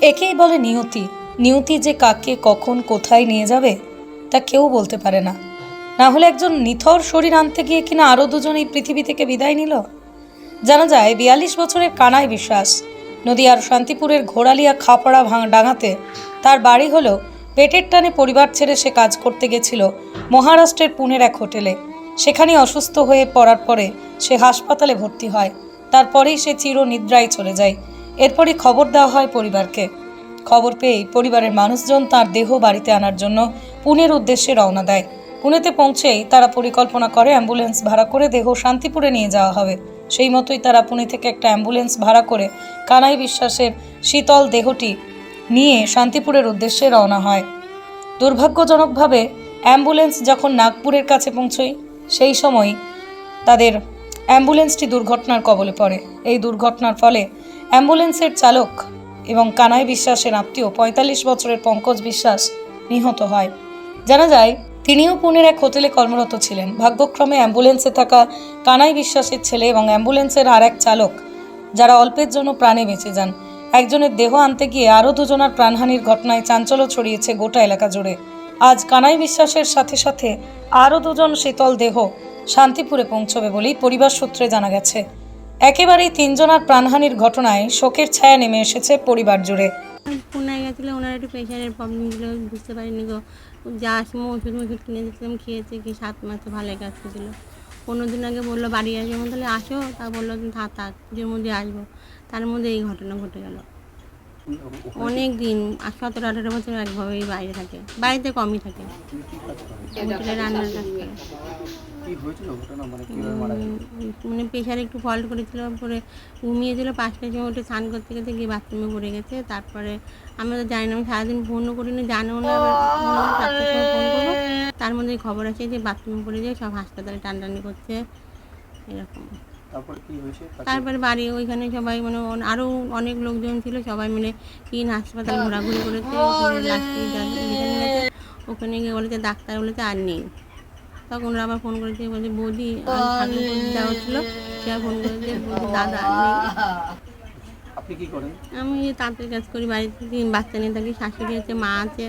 একেই বলে নিয়তি। নিয়তি যে কাকে কখন কোথায় নিয়ে যাবে, তা কেউ বলতে পারে না। না হলে একজন নিথর শরীর আনতে গিয়ে কিনা আরও দুজন এই পৃথিবী থেকে বিদায় নিল? জানা যায়, বিয়াল্লিশ বছরের কানাই বিশ্বাস। নদিয়ার শান্তিপুরের ঘোড়ালিয়া খাপড়া ভাঙ ডাঙাতে তার বাড়ি হলো পেটের টানে পরিবার ছেড়ে সে কাজ করতে গেছিল মহারাষ্ট্রের পুনের এক হোটেলে। সেখানে অসুস্থ হয়ে পড়ার পরে সে হাসপাতালে ভর্তি হয়। তারপরেই সে চির নিদ্রায় চলে যায়। এরপরই খবর দেওয়া হয় পরিবারকে। খবর পেয়েই পরিবারের মানুষজন তার দেহ বাড়িতে আনার জন্য পুনের উদ্দেশ্যে রওনা দেয়। পুনেতে পৌঁছেই তারা পরিকল্পনা করে অ্যাম্বুলেন্স ভাড়া করে দেহ শান্তিপুরে নিয়ে যাওয়া হবে। সেই মতোই তারা পুনে থেকে একটা অ্যাম্বুলেন্স ভাড়া করে কানাই বিশ্বাসের শীতল দেহটি নিয়ে শান্তিপুরের উদ্দেশ্যে রওনা হয়। দুর্ভাগ্যজনকভাবে অ্যাম্বুলেন্স যখন নাগপুরের কাছে পৌঁছয়, সেই সময় তাদের অ্যাম্বুলেন্সটি দুর্ঘটনার কবলে পড়ে। এই দুর্ঘটনার ফলে অ্যাম্বুলেন্সের চালক এবং কানাই বিশ্বাসের আত্মীয় পঁয়তাল্লিশ বছরের পঙ্কজ বিশ্বাস নিহত হয়। জানা যায়, তিনিও পুনের এক হোটেলে কর্মরত ছিলেন। ভাগ্যক্রমে অ্যাম্বুলেন্সে থাকা কানাই বিশ্বাসের ছেলে এবং অ্যাম্বুলেন্সের আর এক চালক, যারা অল্পের জন্য প্রাণে বেঁচে যান। একজনের দেহ আনতে গিয়ে আরও দুজনার প্রাণহানির ঘটনায় চাঞ্চল্য ছড়িয়েছে গোটা এলাকা জুড়ে। আজ কানাই বিশ্বাসের সাথে সাথে আরও দুজন শীতল দেহ শান্তিপুরে পৌঁছবে বলেই পরিবার সূত্রে জানা গেছে। একেবারেই তিনজনার প্রাণহানির ঘটনায় শোকের ছায়া নেমে এসেছে পরিবার জুড়ে। পুনায় গেছিল ওনার একটু প্রেশারের প্রবলেম ছিল, বুঝতে পারিনি গো। যা আসব ওষুধ ওষুধ কিনে দিয়েছিলাম, খেয়েছে কি সাত মাসে ভালো কাজ ছিল পনেরো দিন আগে বলল, বাড়ি আসব। তাহলে আসো। তা বলল তুমি থাক পুজোর মধ্যে আসব। তার মধ্যে এই ঘটনা ঘটে গেল। অনেক দিন সতেরো আঠারো বছর একভাবেই বাইরে থাকে। বাড়িতে কমই থাকে। হোটেলে রান্নার কাজ মানে মানে প্রেশারে একটু ফল্ট করেছিল পরে ঘুমিয়েছিল পাঁচটার সময় উঠে স্নান করতে গেছে গিয়ে বাথরুমে পড়ে গেছে। তারপরে আমরা তো জানি না আমি সারাদিন ফোনও করিনি জানিও না আবার বললাম চারটার সময় ফোন করব। তার মধ্যে খবর আছে যে বাথরুমে পড়ে যায় সব হাসপাতালে টানটানি করছে এরকম। তারপর বাড়ি ওইখানে সবাই মানে আরও অনেক লোকজন ছিল সবাই মিলে তিন হাসপাতাল ঘোরাঘুরি করেছে ওখানে যা- গেছে ওখানে গিয়ে বলেছে ডাক্তার বলেছে আর নেই। তখন ওরা আবার ফোন করেছে বলছে বৌদি দেওয়া হচ্ছিল সে আর ফোন করেছে দাদা আর নেই। আপনি কি করেন? আমি তাঁতের কাজ করি বাড়িতে তিন বাচ্চা নিয়ে থাকি শাশুড়ি আছে মা আছে।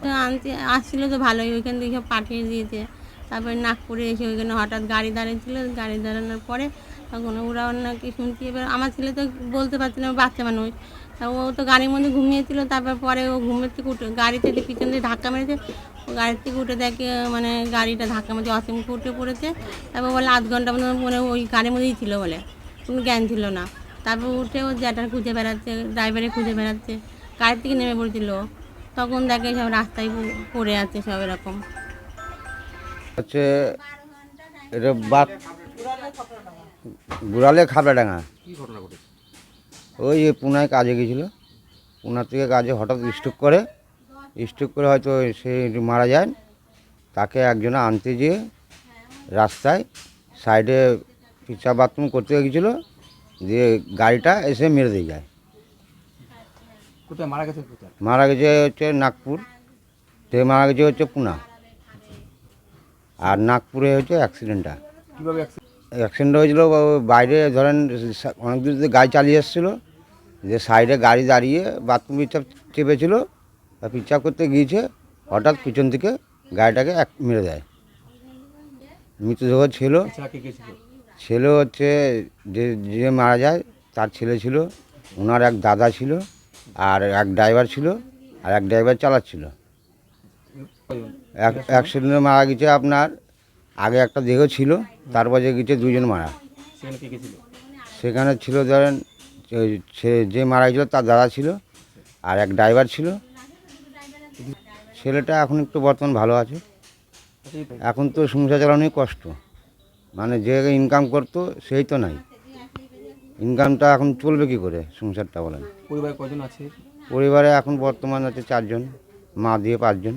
তো আনতে আসছিল তো ভালোই ওইখান থেকে সব পাঠিয়ে দিয়েছে। তারপরে নাগপুরে এসে ওইখানে হঠাৎ গাড়ি দাঁড়িয়েছিল, গাড়ি দাঁড়ানোর পরে তখন ওরা নাকি শুনছি এবার আমার ছেলে তো বলতে পারছে না বাচ্চা মানুষ। তা ও তো গাড়ির মধ্যে ঘুমিয়েছিল, তারপর পরে ও ঘুমের থেকে উঠে গাড়িতে যে পিছন দিয়ে ধাক্কা মেরেছে। ও গাড়ির থেকে উঠে দেখে মানে গাড়িটা ধাক্কা মেরেছে অসীমকে উঠে পড়েছে। তারপর বলে আধ ঘণ্টা মতো মানে ওই গাড়ির মধ্যেই ছিল বলে। কোনো জ্ঞান ছিল না। তারপর উঠে ও জ্যাটার খুঁজে বেড়াচ্ছে ড্রাইভারে খুঁজে বেড়াচ্ছে। গাড়ি থেকে নেমে পড়ছিল তখন দেখে সব রাস্তায় পড়ে আছে সব এরকম। হচ্ছে এটা বাত গুড়ালে খাবড়াডাঙ্গা ঘটেছে? ওই যে পুনায় কাজে গেছিল। পুনা থেকে কাজে হঠাৎ স্ট্রোক করে। স্ট্রোক করে হয়তো সে মারা যায়। তাকে একজনে আনতে যেয়ে রাস্তায় সাইডে পিচা বাথরুম করতে গেছিল। দিয়ে গাড়িটা এসে মেরে দিয়ে যায়। মারা গেছে মারা গেছে হচ্ছে নাগপুর। থেকে মারা গেছে হচ্ছে পুনা। আর নাগপুরে হচ্ছে অ্যাক্সিডেন্টটা কীভাবে? অ্যাক্সিডেন্ট হয়েছিল বাইরে ধরেন অনেক দূর থেকে গাড়ি চালিয়ে এসেছিল যে সাইডে গাড়ি দাঁড়িয়ে বাথরুম পিচ্ছাপ চেপেছিল তা পিচ্ছাপ করতে গিয়েছে হঠাৎ পিছন থেকে গাড়িটাকে এক মেরে দেয়। মৃতদেহ ছিল। ছিল? হচ্ছে যে যে মারা যায় তার ছেলে ছিল ওনার এক দাদা ছিল আর এক ড্রাইভার ছিল আর এক ড্রাইভার চালাচ্ছিল। অ্যাক্সিডেন্টে মারা গেছে আপনার আগে একটা দেহ ছিল তারপর যে গেছে দুজন মারা। সেখানে ছিল? ধরেন সে যে মারা গেছিল তার দাদা ছিল আর এক ড্রাইভার ছিল। ছেলেটা এখন একটু বর্তমান ভালো আছে। এখন তো সংসার চালানোই কষ্ট। মানে যে ইনকাম করতো সেই তো নাই। ইনকামটা এখন চলবে কি করে সংসারটা বলেন? পরিবারে কজন আছে? পরিবারে এখন বর্তমান আছে চারজন মা দিয়ে পাঁচজন।